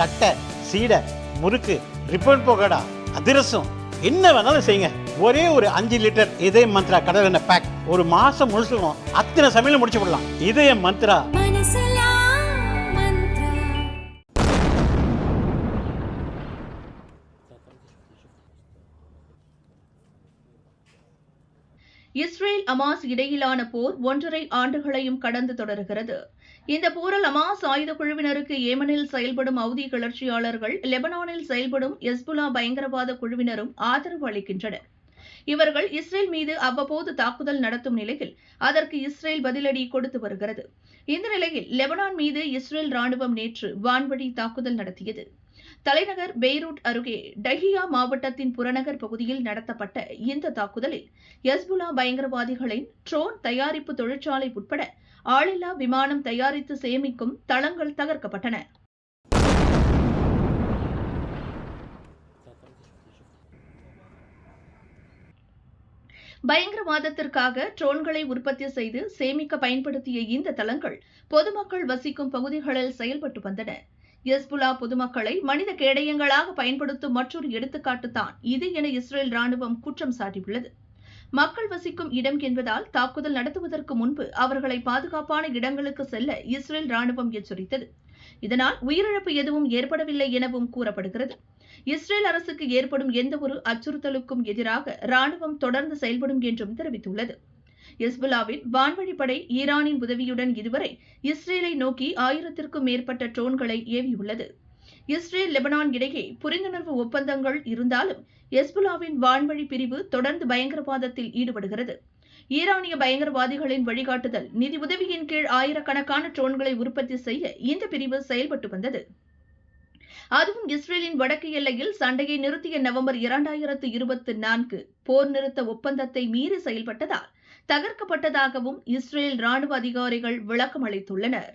தட்டை சீடை முறுக்கு ரிப்பன் போகடா அதிரசம் என்ன வேணாலும் செய்யுங்க. ஒரே ஒரு அஞ்சு லிட்டர் இதய மந்த்ரா கடல் எண்ணெய் பேக் ஒரு மாசம் முழுசுக்கும் அத்தனை சமையல முடிச்சு விடலாம். இதய மந்த்ரா. இஸ்ரேல் அமாஸ் இடையிலான போர் ஒன்றரை ஆண்டுகளையும் கடந்து தொடர்கிறது. இந்த போரில் அமாஸ் ஆயுத குழுவினருக்கு ஏமனில் செயல்படும் அவுதி கிளர்ச்சியாளர்கள் லெபனானில் செயல்படும் எஸ்புலா பயங்கரவாத குழுவினரும் ஆதரவு அளிக்கின்றனர். இவர்கள் இஸ்ரேல் மீது அவ்வப்போது தாக்குதல் நடத்தும் நிலையில் அதற்கு இஸ்ரேல் பதிலடி கொடுத்து வருகிறது. இந்த நிலையில் லெபனான் மீது இஸ்ரேல் ராணுவம் நேற்று வான்வழி தாக்குதல் நடத்தியது. தலைநகர் பெய்ரூட் அருகே டஹியா மாவட்டத்தின் புறநகர் பகுதியில் நடத்தப்பட்ட இந்த தாக்குதலில் எஸ்புலா பயங்கரவாதிகளின் ட்ரோன் தயாரிப்பு தொழிற்சாலை உட்பட ஆளில்லா விமானம் தயாரித்து சேமிக்கும் தளங்கள் தகர்க்கப்பட்டன. பயங்கரவாதத்திற்காக ட்ரோன்களை உற்பத்தி செய்து சேமிக்க பயன்படுத்திய இந்த தளங்கள் பொதுமக்கள் வசிக்கும் பகுதிகளில் செயல்பட்டு வந்தன. ஹெஸ்புல்லா பொதுமக்களை மனித கேடயங்களாக பயன்படுத்தும் மற்றொரு எடுத்துக்காட்டுத்தான் இது என இஸ்ரேல் ராணுவம் குற்றம் சாட்டியுள்ளது. மக்கள் வசிக்கும் இடம் என்பதால் தாக்குதல் நடத்துவதற்கு முன்பு அவர்களை பாதுகாப்பான இடங்களுக்கு செல்ல இஸ்ரேல் ராணுவம் எச்சரித்தது. இதனால் உயிரிழப்பு எதுவும் ஏற்படவில்லை எனவும் கூறப்படுகிறது. இஸ்ரேல் அரசுக்கு ஏற்படும் எந்தவொரு அச்சுறுத்தலுக்கும் எதிராக ராணுவம் தொடர்ந்து செயல்படும் என்றும் தெரிவித்துள்ளது. எஸ்புல்லாவின் வான்வழிப்படை ஈரானின் உதவியுடன் இதுவரை இஸ்ரேலை நோக்கி ஆயிரத்திற்கும் மேற்பட்ட ட்ரோன்களை ஏவியுள்ளது. இஸ்ரேல் லெபனான் இடையே புரிந்துணர்வு ஒப்பந்தங்கள் இருந்தாலும் எஸ்புலாவின் வான்வழி பிரிவு தொடர்ந்து பயங்கரவாதத்தில் ஈடுபடுகிறது. ஈரானிய பயங்கரவாதிகளின் வழிகாட்டுதல் நிதி உதவியின் கீழ் ஆயிரக்கணக்கான ட்ரோன்களை உற்பத்தி செய்ய இந்த பிரிவு செயல்பட்டு வந்தது. அதுவும் இஸ்ரேலின் வடக்கு எல்லையில் சண்டையை நிறுத்திய நவம்பர் இரண்டாயிரத்து இருபத்தி நான்கு போர் நிறுத்த ஒப்பந்தத்தை மீறி செயல்பட்டதால் தகர்க்கப்பட்டதாகவும் இஸ்ரேல் ராணுவ அதிகாரிகள் விளக்கம் அளித்துள்ளனர்